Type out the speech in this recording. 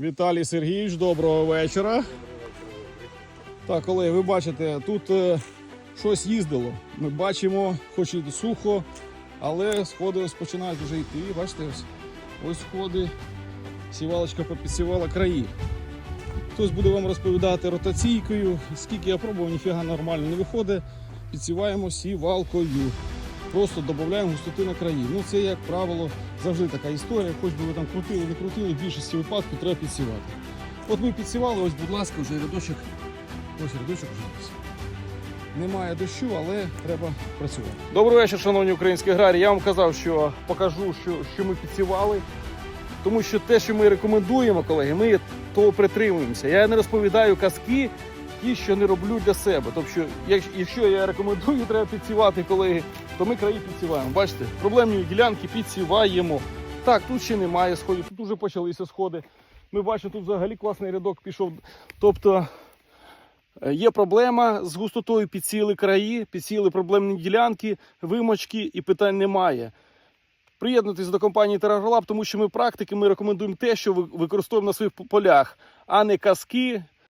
Віталій Сергійович, доброго вечора. Так, колеги, ви бачите, тут е, щось їздило. Ми бачимо, хоч і сухо, але сходи ось починають вже йти. Бачите, ось, ось сходи. Сівалочка попідсівала краї. Хтось буде вам розповідати ротаційкою. Скільки я пробував, ніфіга нормально не виходить. Підсіваємо сівалкою. Просто додаємо густоти на краї. Ну це, як правило, завжди така історія. Хоч би ви там крутили, не крутили, в більшості випадків треба підсівати. От ми підсівали, ось, будь ласка, вже рядочок. Ось рядочок вже. Немає дощу, але треба працювати. Добрий вечір, шановні українські аграрії. Я вам казав, що покажу, що, що ми підсівали. Тому що те, що ми рекомендуємо, колеги, ми того притримуємося. Я не розповідаю казки, ті, що не роблю для себе. Тобто, якщо я рекомендую, треба підсівати, колеги, то ми краї підсіваємо. Бачите, проблемні ділянки підсіваємо. Так, тут ще немає сходів, тут вже почалися сходи. Ми бачимо, тут взагалі класний рядок пішов. Тобто е, є проблема з густотою, підсіли краї, підсіли проблемні ділянки, вимочки і питань немає. Приєднуйтесь до компанії TerraGlab, тому що ми практики, ми рекомендуємо те, що ви- використовуємо на своїх полях, а не казки,